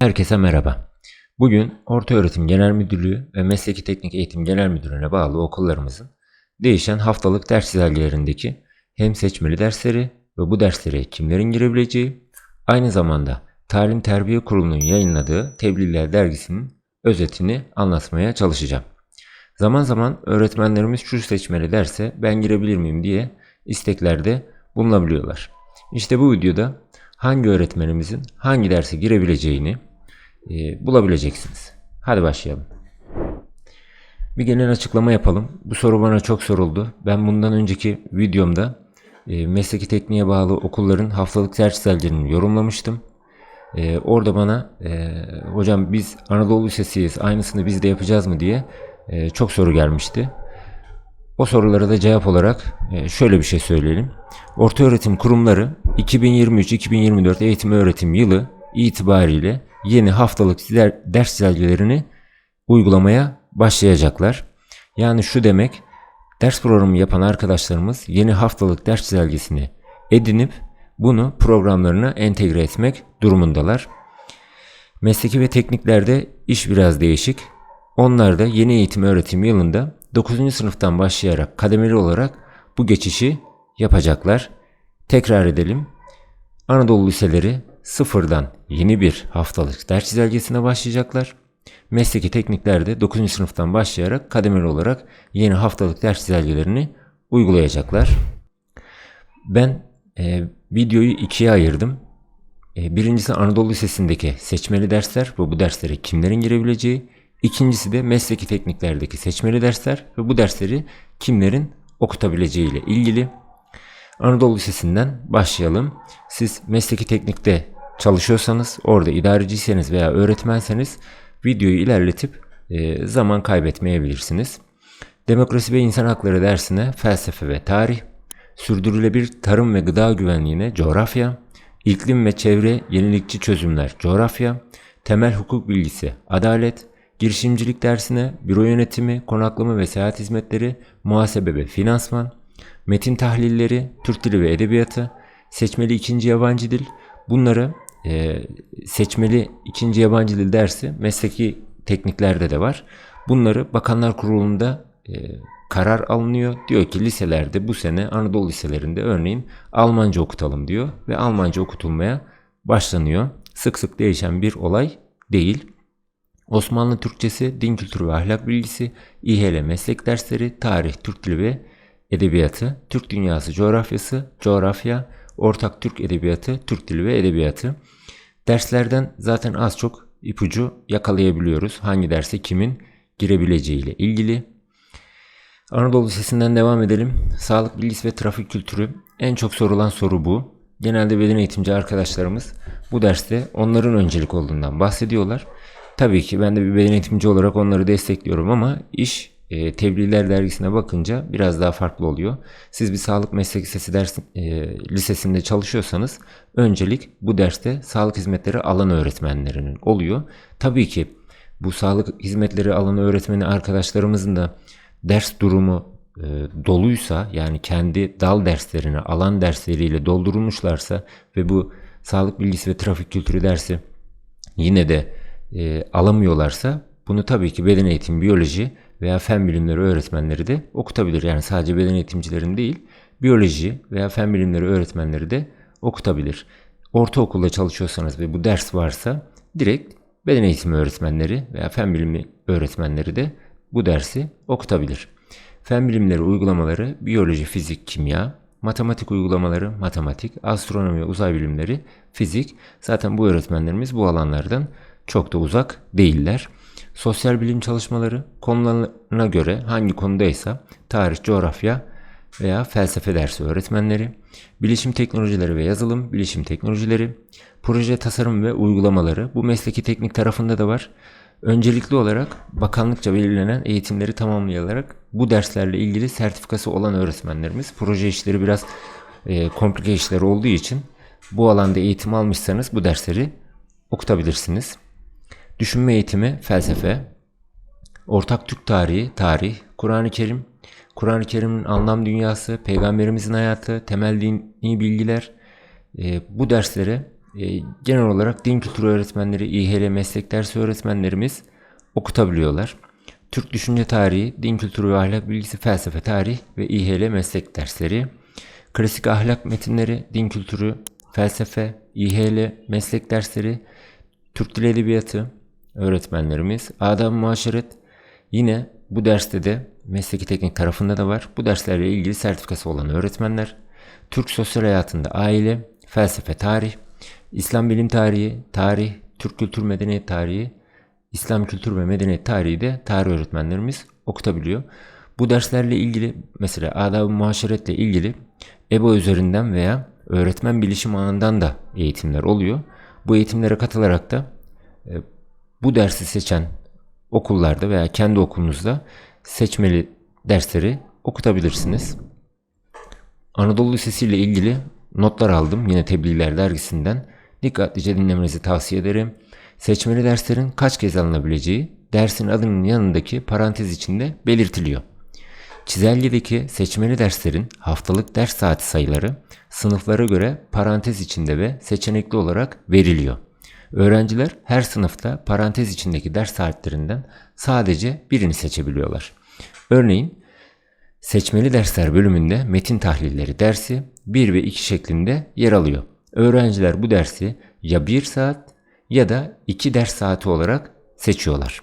Herkese merhaba. Bugün Ortaöğretim Genel Müdürlüğü ve Mesleki Teknik Eğitim Genel Müdürlüğü'ne bağlı okullarımızın değişen haftalık ders çizelgelerindeki hem seçmeli dersleri ve bu derslere kimlerin girebileceği, aynı zamanda Talim Terbiye Kurulu'nun yayınladığı Tebliğler dergisinin özetini anlatmaya çalışacağım. Zaman zaman öğretmenlerimiz şu seçmeli derse ben girebilir miyim diye isteklerde bulunabiliyorlar. İşte bu videoda hangi öğretmenimizin hangi derse girebileceğini e, bulabileceksiniz. Hadi başlayalım. Bir genel açıklama yapalım. Bu soru bana çok soruldu. Ben bundan önceki videomda e, mesleki tekniğe bağlı okulların haftalık ders çizelgelerini yorumlamıştım. E, orada bana e, hocam biz Anadolu Lisesi'yiz aynısını biz de yapacağız mı diye e, çok soru gelmişti. O sorulara da cevap olarak e, şöyle bir şey söyleyelim. Ortaöğretim kurumları 2023-2024 eğitim öğretim yılı itibariyle yeni haftalık der- ders çizelgelerini uygulamaya başlayacaklar. Yani şu demek ders programı yapan arkadaşlarımız yeni haftalık ders çizelgesini edinip bunu programlarına entegre etmek durumundalar. Mesleki ve tekniklerde iş biraz değişik. Onlar da yeni eğitim öğretim yılında 9. sınıftan başlayarak kademeli olarak bu geçişi yapacaklar. Tekrar edelim. Anadolu liseleri sıfırdan yeni bir haftalık ders çizelgesine başlayacaklar. Mesleki tekniklerde 9. sınıftan başlayarak kademeli olarak yeni haftalık ders çizelgelerini uygulayacaklar. Ben e, videoyu ikiye ayırdım. E, birincisi Anadolu Lisesi'ndeki seçmeli dersler ve bu derslere kimlerin girebileceği. İkincisi de mesleki tekniklerdeki seçmeli dersler ve bu dersleri kimlerin okutabileceği ile ilgili. Anadolu Lisesi'nden başlayalım. Siz mesleki teknikte çalışıyorsanız, orada idareciyseniz veya öğretmenseniz videoyu ilerletip e, zaman kaybetmeyebilirsiniz. Demokrasi ve İnsan Hakları dersine felsefe ve tarih, sürdürülebilir tarım ve gıda güvenliğine coğrafya, iklim ve çevre yenilikçi çözümler coğrafya, temel hukuk bilgisi adalet, girişimcilik dersine büro yönetimi, konaklama ve seyahat hizmetleri, muhasebe ve finansman, metin tahlilleri, Türk dili ve edebiyatı, seçmeli ikinci yabancı dil, bunları e, seçmeli ikinci yabancı dil dersi mesleki tekniklerde de var. Bunları Bakanlar Kurulu'nda e, karar alınıyor. Diyor ki liselerde bu sene Anadolu liselerinde örneğin Almanca okutalım diyor ve Almanca okutulmaya başlanıyor. Sık sık değişen bir olay değil. Osmanlı Türkçesi, din kültürü ve ahlak bilgisi, İHL meslek dersleri, tarih, Türk dili ve edebiyatı, Türk dünyası coğrafyası, coğrafya, ortak Türk edebiyatı, Türk dili ve edebiyatı. Derslerden zaten az çok ipucu yakalayabiliyoruz. Hangi derse kimin girebileceğiyle ilgili. Anadolu Lisesi'nden devam edelim. Sağlık bilgisi ve trafik kültürü. En çok sorulan soru bu. Genelde beden eğitimci arkadaşlarımız bu derste onların öncelik olduğundan bahsediyorlar. Tabii ki ben de bir beden eğitimci olarak onları destekliyorum ama iş e, Tebliğler dergisine bakınca biraz daha farklı oluyor. Siz bir sağlık meslek lisesi ders e, lisesinde çalışıyorsanız öncelik bu derste sağlık hizmetleri alan öğretmenlerinin oluyor. Tabii ki bu sağlık hizmetleri alan öğretmeni arkadaşlarımızın da ders durumu e, doluysa yani kendi dal derslerini alan dersleriyle doldurulmuşlarsa ve bu sağlık bilgisi ve trafik kültürü dersi yine de e, alamıyorlarsa bunu tabii ki beden eğitim, biyoloji veya fen bilimleri öğretmenleri de okutabilir. Yani sadece beden eğitimcilerin değil, biyoloji veya fen bilimleri öğretmenleri de okutabilir. Ortaokulda çalışıyorsanız ve bu ders varsa direkt beden eğitimi öğretmenleri veya fen bilimi öğretmenleri de bu dersi okutabilir. Fen bilimleri uygulamaları biyoloji, fizik, kimya, matematik uygulamaları matematik, astronomi uzay bilimleri fizik. Zaten bu öğretmenlerimiz bu alanlardan çok da uzak değiller. Sosyal bilim çalışmaları konularına göre hangi konudaysa tarih, coğrafya veya felsefe dersi öğretmenleri, bilişim teknolojileri ve yazılım, bilişim teknolojileri, proje tasarım ve uygulamaları bu mesleki teknik tarafında da var. Öncelikli olarak bakanlıkça belirlenen eğitimleri tamamlayarak bu derslerle ilgili sertifikası olan öğretmenlerimiz proje işleri biraz e, komplike işler olduğu için bu alanda eğitim almışsanız bu dersleri okutabilirsiniz. Düşünme eğitimi, felsefe, ortak Türk tarihi, tarih, Kur'an-ı Kerim, Kur'an-ı Kerim'in anlam dünyası, peygamberimizin hayatı, temel dini bilgiler, e, bu derslere e, genel olarak din kültürü öğretmenleri, İHL meslek dersi öğretmenlerimiz okutabiliyorlar. Türk düşünce tarihi, din kültürü ve ahlak bilgisi, felsefe tarih ve İHL meslek dersleri. Klasik ahlak metinleri, din kültürü, felsefe, İHL meslek dersleri, Türk Dili Edebiyatı öğretmenlerimiz, adab muaşeret yine bu derste de mesleki teknik tarafında da var. Bu derslerle ilgili sertifikası olan öğretmenler, Türk sosyal hayatında aile, felsefe, tarih, İslam bilim tarihi, tarih, Türk kültür medeniyet tarihi, İslam kültür ve medeniyet tarihi de tarih öğretmenlerimiz okutabiliyor. Bu derslerle ilgili mesela adab-ı muhaşeretle ilgili EBA üzerinden veya öğretmen bilişim ağından da eğitimler oluyor. Bu eğitimlere katılarak da e, bu dersi seçen okullarda veya kendi okulunuzda seçmeli dersleri okutabilirsiniz. Anadolu Lisesi ile ilgili notlar aldım yine Tebliğler dergisinden. Dikkatlice dinlemenizi tavsiye ederim. Seçmeli derslerin kaç kez alınabileceği dersin adının yanındaki parantez içinde belirtiliyor. Çizelgedeki seçmeli derslerin haftalık ders saati sayıları sınıflara göre parantez içinde ve seçenekli olarak veriliyor. Öğrenciler her sınıfta parantez içindeki ders saatlerinden sadece birini seçebiliyorlar. Örneğin seçmeli dersler bölümünde metin tahlilleri dersi 1 ve 2 şeklinde yer alıyor. Öğrenciler bu dersi ya 1 saat ya da 2 ders saati olarak seçiyorlar.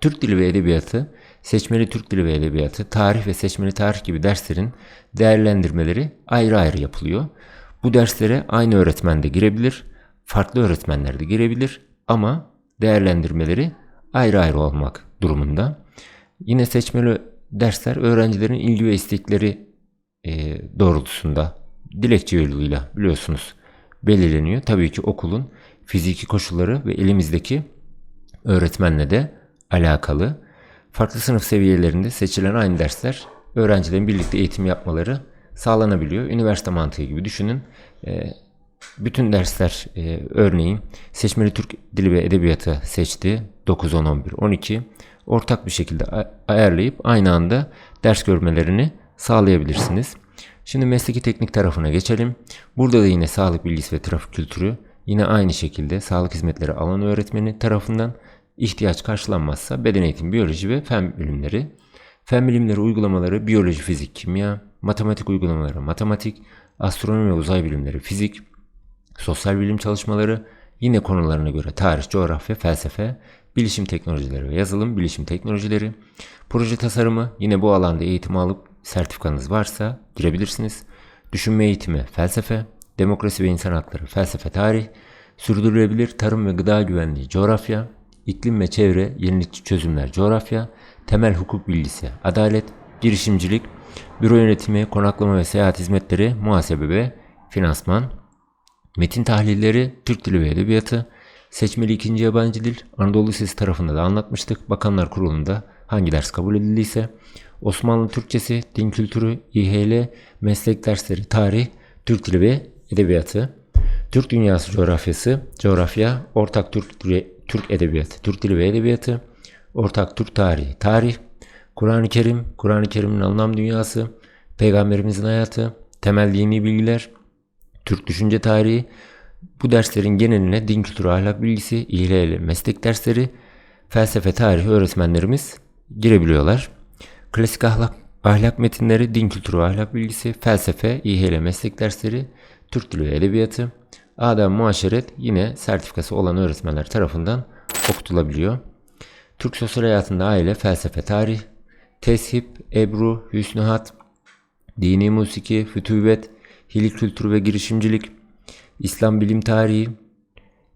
Türk Dili ve Edebiyatı, seçmeli Türk Dili ve Edebiyatı, tarih ve seçmeli tarih gibi derslerin değerlendirmeleri ayrı ayrı yapılıyor. Bu derslere aynı öğretmen de girebilir, farklı öğretmenler de girebilir ama değerlendirmeleri ayrı ayrı olmak durumunda. Yine seçmeli dersler öğrencilerin ilgi ve istekleri e, doğrultusunda dilekçe yoluyla biliyorsunuz belirleniyor. Tabii ki okulun fiziki koşulları ve elimizdeki öğretmenle de alakalı. Farklı sınıf seviyelerinde seçilen aynı dersler öğrencilerin birlikte eğitim yapmaları sağlanabiliyor. Üniversite mantığı gibi düşünün. E, bütün dersler e, örneğin seçmeli Türk Dili ve Edebiyatı seçti. 9, 10, 11, 12 ortak bir şekilde ayarlayıp aynı anda ders görmelerini sağlayabilirsiniz. Şimdi mesleki teknik tarafına geçelim. Burada da yine sağlık bilgisi ve trafik kültürü yine aynı şekilde sağlık hizmetleri alan öğretmeni tarafından ihtiyaç karşılanmazsa beden eğitimi, biyoloji ve fen bilimleri, fen bilimleri uygulamaları biyoloji, fizik, kimya, matematik uygulamaları, matematik, astronomi ve uzay bilimleri, fizik, sosyal bilim çalışmaları, yine konularına göre tarih, coğrafya, felsefe, bilişim teknolojileri ve yazılım bilişim teknolojileri, proje tasarımı, yine bu alanda eğitim alıp sertifikanız varsa girebilirsiniz. Düşünme eğitimi, felsefe, demokrasi ve insan hakları, felsefe, tarih, sürdürülebilir tarım ve gıda güvenliği, coğrafya, iklim ve çevre, yenilikçi çözümler, coğrafya, temel hukuk bilgisi, adalet, girişimcilik, büro yönetimi, konaklama ve seyahat hizmetleri, muhasebe ve finansman, metin tahlilleri, Türk Dili ve Edebiyatı, seçmeli ikinci yabancı dil, Anadolu Lisesi tarafında da anlatmıştık. Bakanlar Kurulu'nda hangi ders kabul edildiyse, Osmanlı Türkçesi, din kültürü, İHL, meslek dersleri, tarih, Türk Dili ve Edebiyatı, Türk Dünyası Coğrafyası, Coğrafya, Ortak Türk Türk Edebiyatı, Türk Dili ve Edebiyatı, Ortak Türk Tarihi, Tarih, Kur'an-ı Kerim, Kur'an-ı Kerim'in anlam dünyası, Peygamberimizin hayatı, temel dini bilgiler, Türk düşünce tarihi, bu derslerin geneline din kültürü ahlak bilgisi, İHL meslek dersleri, felsefe tarihi öğretmenlerimiz girebiliyorlar. Klasik ahlak, ahlak metinleri, din kültürü ahlak bilgisi, felsefe, İHL meslek dersleri, Türk dili ve edebiyatı, adab muaşeret yine sertifikası olan öğretmenler tarafından okutulabiliyor. Türk sosyal hayatında aile, felsefe, tarih, teship, ebru, hüsnühat, dini musiki, fütüvet, hilik kültürü ve girişimcilik, İslam bilim tarihi,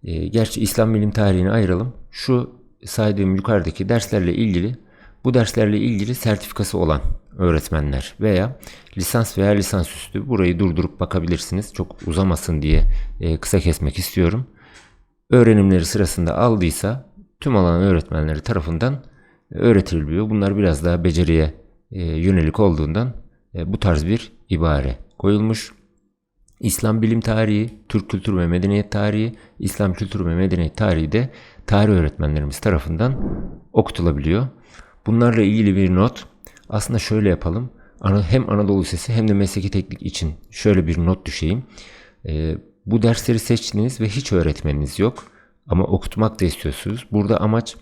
e, gerçi İslam bilim tarihini ayıralım. Şu saydığım yukarıdaki derslerle ilgili bu derslerle ilgili sertifikası olan öğretmenler veya lisans veya lisansüstü burayı durdurup bakabilirsiniz. Çok uzamasın diye e, kısa kesmek istiyorum. Öğrenimleri sırasında aldıysa tüm alan öğretmenleri tarafından öğretiliyor. Bunlar biraz daha beceriye e, yönelik olduğundan e, bu tarz bir ibare koyulmuş. İslam bilim tarihi, Türk kültür ve medeniyet tarihi, İslam kültür ve medeniyet tarihi de tarih öğretmenlerimiz tarafından okutulabiliyor. Bunlarla ilgili bir not aslında şöyle yapalım. Hem Anadolu Lisesi hem de mesleki teknik için şöyle bir not düşeyim. Ee, Bu dersleri seçtiniz ve hiç öğretmeniniz yok ama okutmak da istiyorsunuz. Burada amaç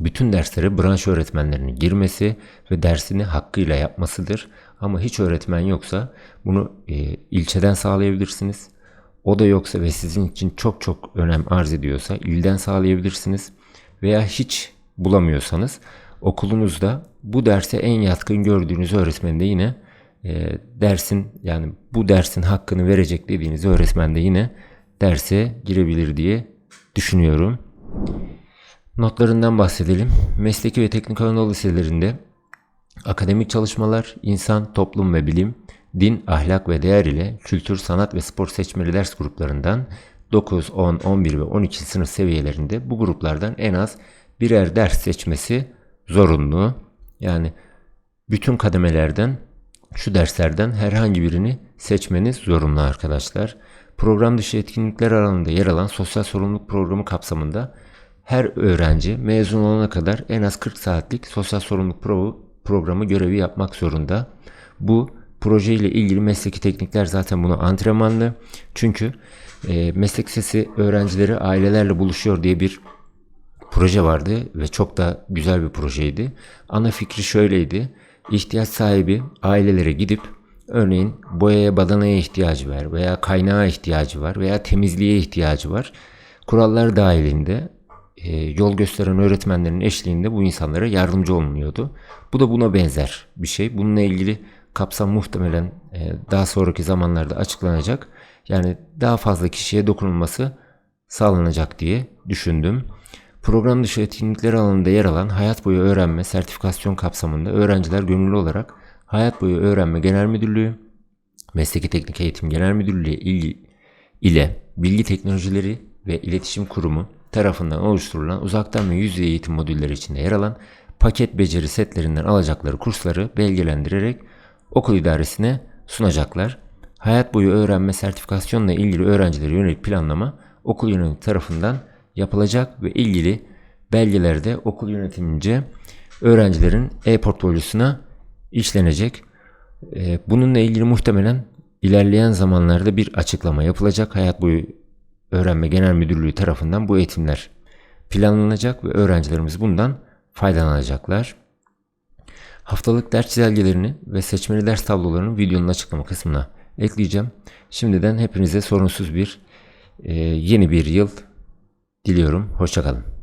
bütün derslere branş öğretmenlerinin girmesi ve dersini hakkıyla yapmasıdır. Ama hiç öğretmen yoksa bunu e, ilçeden sağlayabilirsiniz. O da yoksa ve sizin için çok çok önem arz ediyorsa ilden sağlayabilirsiniz. Veya hiç bulamıyorsanız okulunuzda bu derse en yatkın gördüğünüz öğretmen de yine e, dersin yani bu dersin hakkını verecek dediğiniz öğretmen de yine derse girebilir diye düşünüyorum. Notlarından bahsedelim. Mesleki ve teknik Anadolu liselerinde akademik çalışmalar, insan, toplum ve bilim, din, ahlak ve değer ile kültür, sanat ve spor seçmeli ders gruplarından 9, 10, 11 ve 12 sınıf seviyelerinde bu gruplardan en az birer ders seçmesi zorunlu. Yani bütün kademelerden şu derslerden herhangi birini seçmeniz zorunlu arkadaşlar. Program dışı etkinlikler alanında yer alan sosyal sorumluluk programı kapsamında her öğrenci mezun olana kadar en az 40 saatlik sosyal sorumluluk programı görevi yapmak zorunda. Bu proje ile ilgili mesleki teknikler zaten bunu antrenmanlı. Çünkü e, meslek sesi öğrencileri ailelerle buluşuyor diye bir proje vardı ve çok da güzel bir projeydi. Ana fikri şöyleydi. İhtiyaç sahibi ailelere gidip örneğin boyaya badanaya ihtiyacı var veya kaynağa ihtiyacı var veya temizliğe ihtiyacı var. Kurallar dahilinde yol gösteren öğretmenlerin eşliğinde bu insanlara yardımcı olunuyordu. Bu da buna benzer bir şey. Bununla ilgili kapsam muhtemelen e, daha sonraki zamanlarda açıklanacak. Yani daha fazla kişiye dokunulması sağlanacak diye düşündüm. Program dışı etkinlikler alanında yer alan hayat boyu öğrenme sertifikasyon kapsamında öğrenciler gönüllü olarak Hayat Boyu Öğrenme Genel Müdürlüğü, Mesleki Teknik Eğitim Genel Müdürlüğü ile Bilgi Teknolojileri ve İletişim Kurumu tarafından oluşturulan uzaktan ve yüz yüze eğitim modülleri içinde yer alan paket beceri setlerinden alacakları kursları belgelendirerek okul idaresine sunacaklar. Hayat boyu öğrenme sertifikasyonla ilgili öğrencilere yönelik planlama okul yönetimi tarafından yapılacak ve ilgili belgelerde okul yönetimince öğrencilerin e-portfolyosuna işlenecek. Ee, Bununla ilgili muhtemelen ilerleyen zamanlarda bir açıklama yapılacak. Hayat boyu öğrenme genel müdürlüğü tarafından bu eğitimler planlanacak ve öğrencilerimiz bundan faydalanacaklar. Haftalık ders çizelgelerini ve seçmeli ders tablolarını videonun açıklama kısmına ekleyeceğim. Şimdiden hepinize sorunsuz bir e, yeni bir yıl diliyorum. Hoşçakalın.